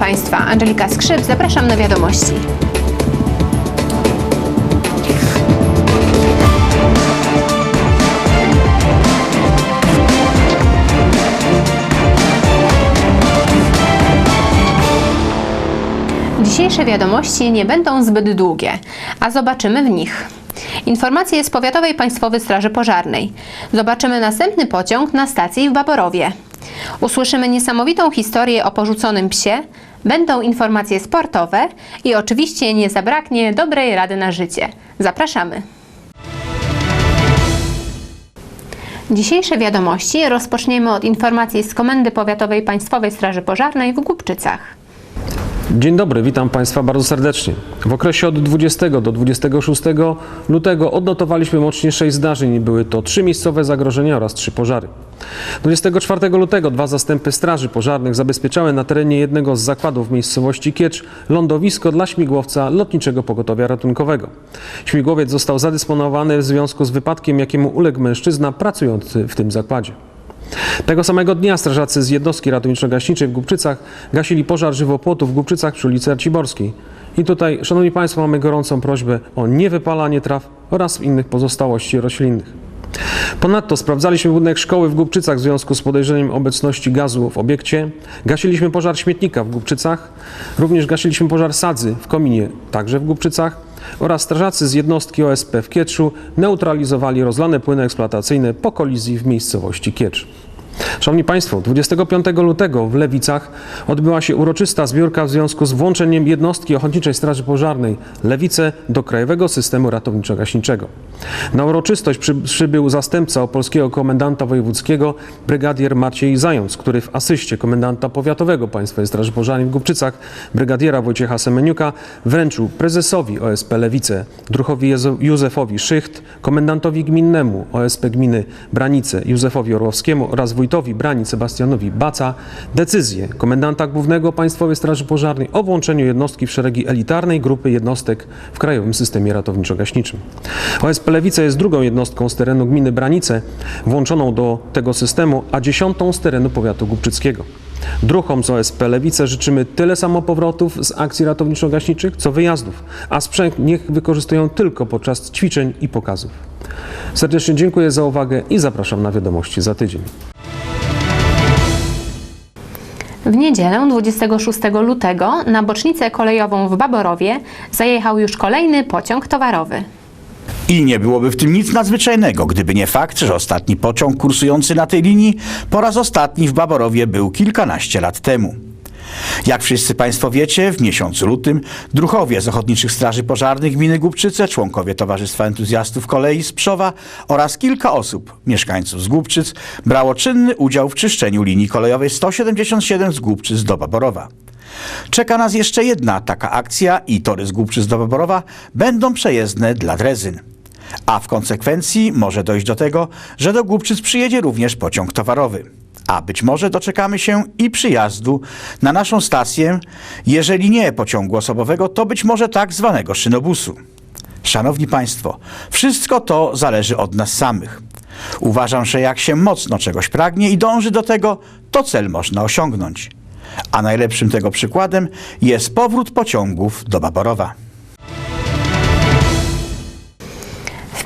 Państwa, Angelika Skrzyp, zapraszam na wiadomości. Dzisiejsze wiadomości nie będą zbyt długie, a zobaczymy w nich. Informacje z Powiatowej Państwowej Straży Pożarnej. Zobaczymy następny pociąg na stacji w Baborowie. Usłyszymy niesamowitą historię o porzuconym psie, będą informacje sportowe i oczywiście nie zabraknie dobrej rady na życie. Zapraszamy! Dzisiejsze wiadomości rozpoczniemy od informacji z Komendy Powiatowej Państwowej Straży Pożarnej w Głubczycach. Dzień dobry, witam Państwa bardzo serdecznie. W okresie od 20 do 26 lutego odnotowaliśmy łącznie 6 zdarzeń. Były to 3 miejscowe zagrożenia oraz 3 pożary. 24 lutego dwa zastępy straży pożarnych zabezpieczały na terenie jednego z zakładów w miejscowości Kiecz lądowisko dla śmigłowca Lotniczego Pogotowia Ratunkowego. Śmigłowiec został zadysponowany w związku z wypadkiem, jakiemu uległ mężczyzna pracujący w tym zakładzie. Tego samego dnia strażacy z jednostki ratowniczo-gaśniczej w Głubczycach gasili pożar żywopłotu w Głubczycach przy ulicy Arciborskiej. I tutaj, Szanowni Państwo, mamy gorącą prośbę o niewypalanie traw oraz innych pozostałości roślinnych. Ponadto sprawdzaliśmy budynek szkoły w Głubczycach w związku z podejrzeniem obecności gazu w obiekcie. Gasiliśmy pożar śmietnika w Głubczycach. Również gasiliśmy pożar sadzy w kominie, także w Głubczycach. Oraz strażacy z jednostki OSP w Kietrzu neutralizowali rozlane płyny eksploatacyjne po kolizji w miejscowości Kiecz. Szanowni Państwo, 25 lutego w Lewicach odbyła się uroczysta zbiórka w związku z włączeniem jednostki Ochotniczej Straży Pożarnej Lewice do Krajowego Systemu Ratowniczo-Gaśniczego. Na uroczystość przy, przybył zastępca opolskiego komendanta wojewódzkiego brygadier Maciej Zając, który w asyście komendanta powiatowego Państwowej Straży Pożarnej w Głubczycach brygadiera Wojciecha Semeniuka wręczył prezesowi OSP Lewice druhowi Jezu- Józefowi Szycht, komendantowi gminnemu OSP gminy Branice Józefowi Orłowskiemu oraz wójtowi Brani Sebastianowi Baca decyzję komendanta głównego Państwowej Straży Pożarnej o włączeniu jednostki w szeregi elitarnej grupy jednostek w Krajowym Systemie Ratowniczo-Gaśniczym. OSP Lewice jest drugą jednostką z terenu gminy Branice włączoną do tego systemu, a dziesiątą z terenu powiatu głubczyckiego. Druhom z OSP Lewice życzymy tyle samo powrotów z akcji ratowniczo-gaśniczych, co wyjazdów, a sprzęt niech wykorzystują tylko podczas ćwiczeń i pokazów. Serdecznie dziękuję za uwagę i zapraszam na wiadomości za tydzień. W niedzielę 26 lutego na bocznicę kolejową w Baborowie zajechał już kolejny pociąg towarowy. I nie byłoby w tym nic nadzwyczajnego, gdyby nie fakt, że ostatni pociąg kursujący na tej linii po raz ostatni w Baborowie był kilkanaście lat temu. Jak wszyscy Państwo wiecie, w miesiącu lutym druhowie z Ochotniczych Straży Pożarnych Gminy Głubczyce, członkowie Towarzystwa Entuzjastów Kolei z Pszowa oraz kilka osób, mieszkańców z Głubczyc, brało czynny udział w czyszczeniu linii kolejowej 177 z Głubczyc do Baborowa. Czeka nas jeszcze jedna taka akcja i tory z Głubczyc do Baborowa będą przejezdne dla drezyn. A w konsekwencji może dojść do tego, że do Głubczyc przyjedzie również pociąg towarowy. A być może doczekamy się i przyjazdu na naszą stację, jeżeli nie pociągu osobowego, to być może tak zwanego szynobusu. Szanowni Państwo, wszystko to zależy od nas samych. Uważam, że jak się mocno czegoś pragnie i dąży do tego, to cel można osiągnąć. A najlepszym tego przykładem jest powrót pociągów do Baborowa.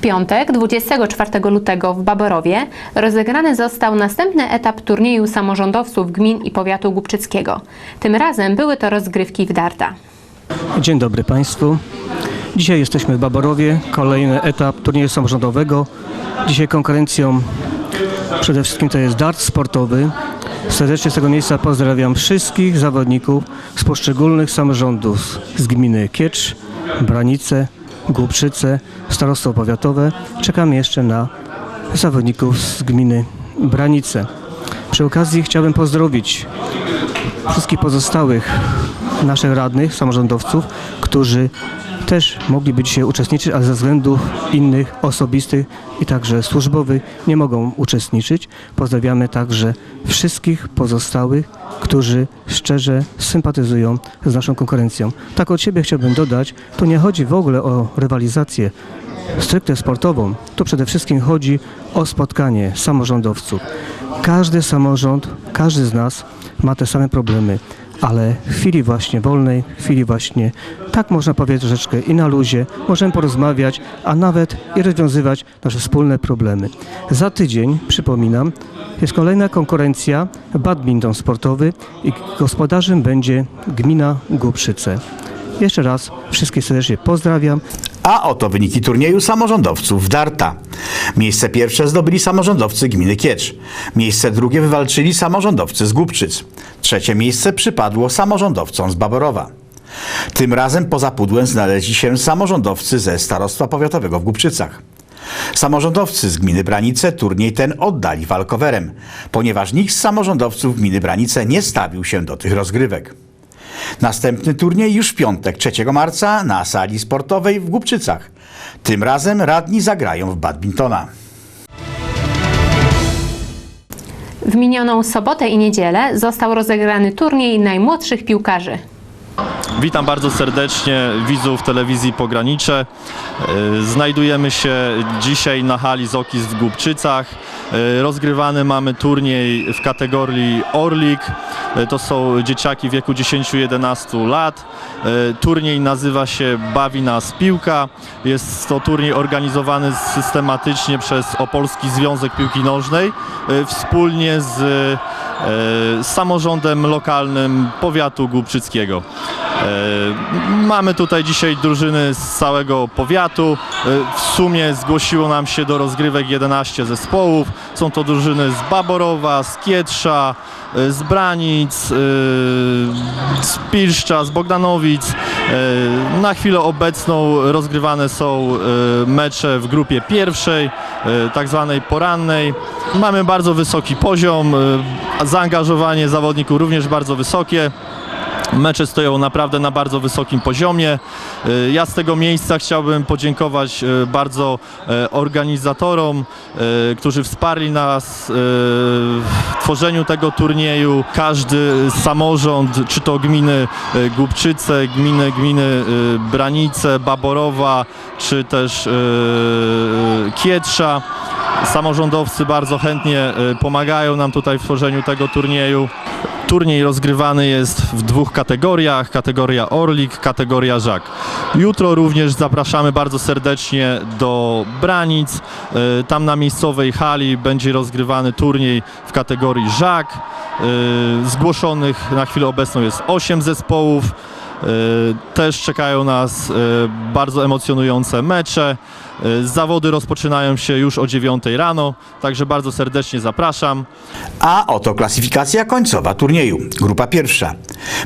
Piątek 24 lutego w Baborowie rozegrany został następny etap turnieju samorządowców gmin i powiatu głubczyckiego. Tym razem były to rozgrywki w darta. Dzień dobry Państwu. Dzisiaj jesteśmy w Baborowie, kolejny etap turnieju samorządowego. Dzisiaj konkurencją przede wszystkim to jest dart sportowy. Serdecznie z tego miejsca pozdrawiam wszystkich zawodników z poszczególnych samorządów z gminy Kiecz, Branice, Głubczyce, starostwo powiatowe. Czekamy jeszcze na zawodników z gminy Branice. Przy okazji chciałbym pozdrowić wszystkich pozostałych naszych radnych, samorządowców, którzy też mogliby dzisiaj uczestniczyć, ale ze względów innych, osobistych i także służbowych nie mogą uczestniczyć. Pozdrawiamy także wszystkich pozostałych, którzy szczerze sympatyzują z naszą konkurencją. Tak od siebie chciałbym dodać, to nie chodzi w ogóle o rywalizację stricte sportową, to przede wszystkim chodzi o spotkanie samorządowców. Każdy samorząd, każdy z nas ma te same problemy, ale w chwili właśnie wolnej, w chwili właśnie, tak można powiedzieć troszeczkę i na luzie, możemy porozmawiać, a nawet i rozwiązywać nasze wspólne problemy. Za tydzień, przypominam, jest kolejna konkurencja, badminton sportowy i gospodarzem będzie gmina Głubrzyce. Jeszcze raz wszystkich serdecznie pozdrawiam. A oto wyniki turnieju samorządowców w Darta. Miejsce pierwsze zdobyli samorządowcy gminy Kiecz. Miejsce drugie wywalczyli samorządowcy z Głubczyc. Trzecie miejsce przypadło samorządowcom z Baborowa. Tym razem poza pudłem znaleźli się samorządowcy ze Starostwa Powiatowego w Głubczycach. Samorządowcy z gminy Branice turniej ten oddali walkowerem, ponieważ nikt z samorządowców gminy Branice nie stawił się do tych rozgrywek. Następny turniej już w piątek 3 marca na sali sportowej w Głubczycach. Tym razem radni zagrają w badmintona. W minioną sobotę i niedzielę został rozegrany turniej najmłodszych piłkarzy. Witam bardzo serdecznie widzów telewizji Pogranicze. E, Znajdujemy się dzisiaj na hali Zokis w Głubczycach. E, Rozgrywany mamy turniej w kategorii Orlik. E, To są dzieciaki w wieku 10-11 lat. Turniej nazywa się Bawi nas piłka. Jest to turniej organizowany systematycznie przez Opolski Związek Piłki Nożnej wspólnie z e, samorządem lokalnym powiatu głubczyckiego. E, Mamy tutaj dzisiaj drużyny z całego powiatu. E, W sumie zgłosiło nam się do rozgrywek 11 zespołów. Są to drużyny z Baborowa, z Kietrza, z Branic, z Pilszcza, z Bogdanowic. Na chwilę obecną rozgrywane są mecze w grupie pierwszej, tak zwanej porannej. Mamy bardzo wysoki poziom, e, zaangażowanie zawodników również bardzo wysokie. Mecze stoją naprawdę na bardzo wysokim poziomie. Y, Ja z tego miejsca chciałbym podziękować y, bardzo y, organizatorom, y, którzy wsparli nas y, w tworzeniu tego turnieju. Każdy samorząd, czy to gminy y, Głubczyce, gminy, gminy y, Branice, Baborowa, czy też y, Kietrza. Samorządowcy bardzo chętnie y, pomagają nam tutaj w tworzeniu tego turnieju. Turniej rozgrywany jest w dwóch kategoriach, kategoria Orlik, kategoria Żak. Jutro również zapraszamy bardzo serdecznie do Branic. Y, Tam na miejscowej hali będzie rozgrywany turniej w kategorii Żak. Y, Zgłoszonych na chwilę obecną jest 8 zespołów. Y, Też czekają nas y, bardzo emocjonujące mecze. Y, Zawody rozpoczynają się już o 9 rano, także bardzo serdecznie zapraszam. A oto klasyfikacja końcowa turnieju. Grupa pierwsza.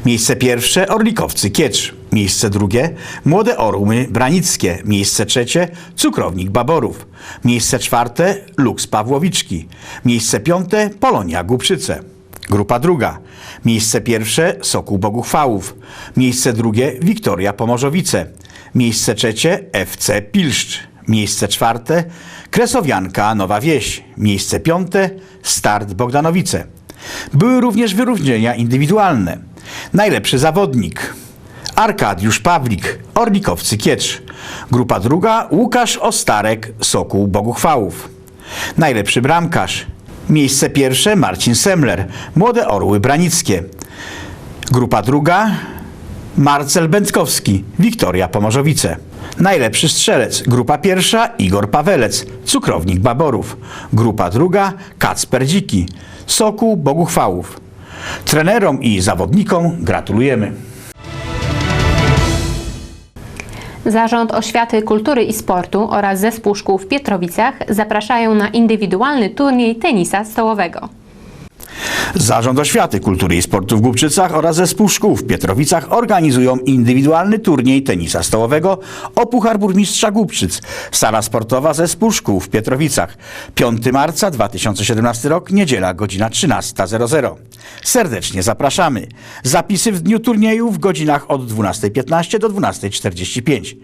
Miejsce pierwsze Orlikowcy Kiecz. Miejsce drugie Młode Orły Branickie. Miejsce trzecie Cukrownik Baborów. Miejsce czwarte Lux Pawłowiczki. Miejsce piąte Polonia Głubszyce. Grupa druga. Miejsce pierwsze Sokół Boguchwałów. Miejsce drugie Wiktoria Pomorzowice. Miejsce trzecie FC Pilszcz. Miejsce czwarte Kresowianka Nowa Wieś. Miejsce piąte Start Bogdanowice. Były również wyróżnienia indywidualne. Najlepszy zawodnik Arkadiusz Pawlik, Orlikowcy Kiecz. Grupa druga Łukasz Ostarek, Sokół Boguchwałów. Najlepszy bramkarz. Miejsce pierwsze Marcin Semler, Młode Orły Branickie. Grupa druga Marcel Bęckowski, Wiktoria Pomorzowice. Najlepszy strzelec, grupa pierwsza Igor Pawelec, Cukrownik Baborów. Grupa druga Kacper Dziki, Sokół Boguchwałów. Trenerom i zawodnikom gratulujemy. Zarząd Oświaty, Kultury i Sportu oraz Zespół Szkół w Pietrowicach zapraszają na indywidualny turniej tenisa stołowego. Zarząd Oświaty, Kultury i Sportu w Głubczycach oraz Zespół Szkół w Pietrowicach organizują indywidualny turniej tenisa stołowego o Puchar Burmistrza Głubczyc. Sala sportowa Zespół Szkół w Pietrowicach. 5 marca 2017 rok, niedziela, godzina 13.00. Serdecznie zapraszamy. Zapisy w dniu turnieju w godzinach od 12.15 do 12.45.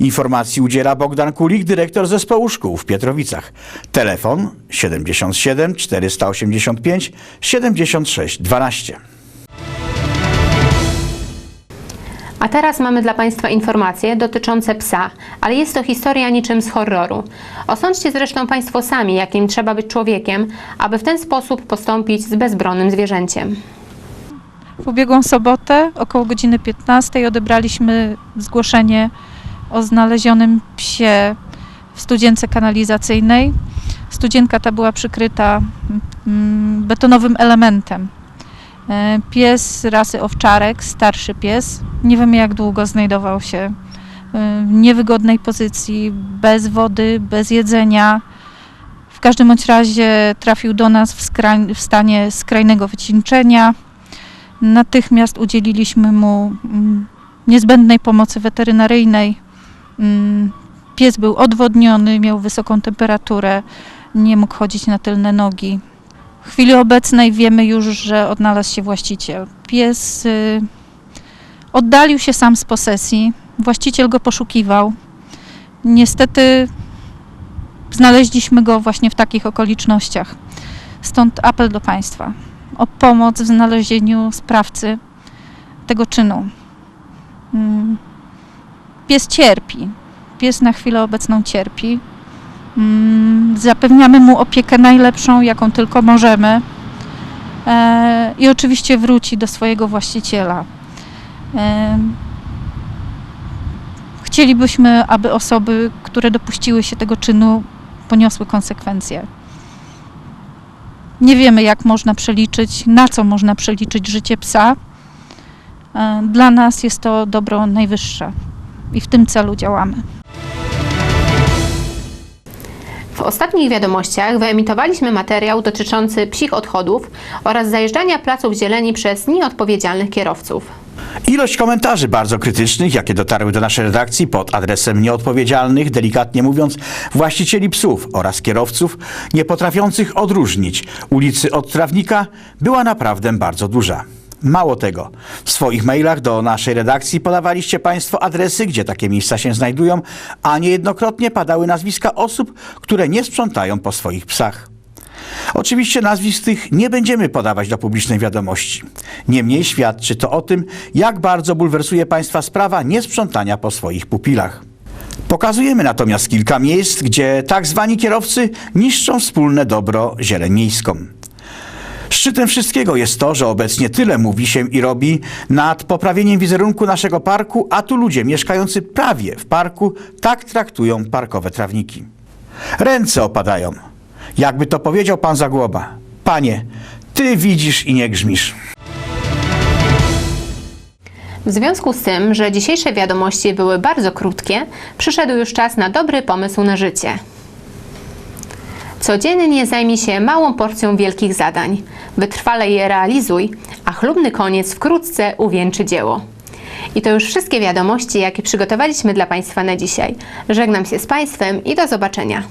Informacji udziela Bogdan Kulik, dyrektor Zespołu Szkół w Pietrowicach. Telefon 77 485 76 12. A teraz mamy dla Państwa informacje dotyczące psa, ale jest to historia niczym z horroru. Osądźcie zresztą Państwo sami, jakim trzeba być człowiekiem, aby w ten sposób postąpić z bezbronnym zwierzęciem. W ubiegłą sobotę około godziny 15 odebraliśmy zgłoszenie o znalezionym psie w studzience kanalizacyjnej. Studzienka ta była przykryta mm, betonowym elementem. E, Pies rasy owczarek, starszy pies, nie wiemy jak długo znajdował się e, w niewygodnej pozycji, bez wody, bez jedzenia. W każdym bądź razie trafił do nas w, w stanie skrajnego wycieńczenia. Natychmiast udzieliliśmy mu mm, niezbędnej pomocy weterynaryjnej. Mm, Pies był odwodniony, miał wysoką temperaturę, nie mógł chodzić na tylne nogi. W chwili obecnej wiemy już, że odnalazł się właściciel. Pies y, oddalił się sam z posesji, właściciel go poszukiwał. Niestety znaleźliśmy go właśnie w takich okolicznościach. Stąd apel do Państwa o pomoc w znalezieniu sprawcy tego czynu. Mm, Pies cierpi. Pies na chwilę obecną cierpi. Mm, Zapewniamy mu opiekę najlepszą, jaką tylko możemy. E, I oczywiście wróci do swojego właściciela. E, Chcielibyśmy, aby osoby, które dopuściły się tego czynu, poniosły konsekwencje. Nie wiemy, jak można przeliczyć, na co można przeliczyć życie psa. E, Dla nas jest to dobro najwyższe i w tym celu działamy. W ostatnich wiadomościach wyemitowaliśmy materiał dotyczący psich odchodów oraz zajeżdżania placów zieleni przez nieodpowiedzialnych kierowców. Ilość komentarzy bardzo krytycznych, jakie dotarły do naszej redakcji pod adresem nieodpowiedzialnych, delikatnie mówiąc, właścicieli psów oraz kierowców nie potrafiących odróżnić ulicy od trawnika, była naprawdę bardzo duża. Mało tego, w swoich mailach do naszej redakcji podawaliście Państwo adresy, gdzie takie miejsca się znajdują, a niejednokrotnie padały nazwiska osób, które nie sprzątają po swoich psach. Oczywiście nazwisk tych nie będziemy podawać do publicznej wiadomości. Niemniej świadczy to o tym, jak bardzo bulwersuje Państwa sprawa niesprzątania po swoich pupilach. Pokazujemy natomiast kilka miejsc, gdzie tak zwani kierowcy niszczą wspólne dobro zieleń miejską. Szczytem wszystkiego jest to, że obecnie tyle mówi się i robi nad poprawieniem wizerunku naszego parku, a tu ludzie mieszkający prawie w parku tak traktują parkowe trawniki. Ręce opadają. Jakby to powiedział pan Zagłoba. Panie, ty widzisz i nie grzmisz. W związku z tym, że dzisiejsze wiadomości były bardzo krótkie, przyszedł już czas na dobry pomysł na życie. Codziennie zajmij się małą porcją wielkich zadań. Wytrwale je realizuj, a chlubny koniec wkrótce uwieńczy dzieło. I to już wszystkie wiadomości, jakie przygotowaliśmy dla Państwa na dzisiaj. Żegnam się z Państwem i do zobaczenia.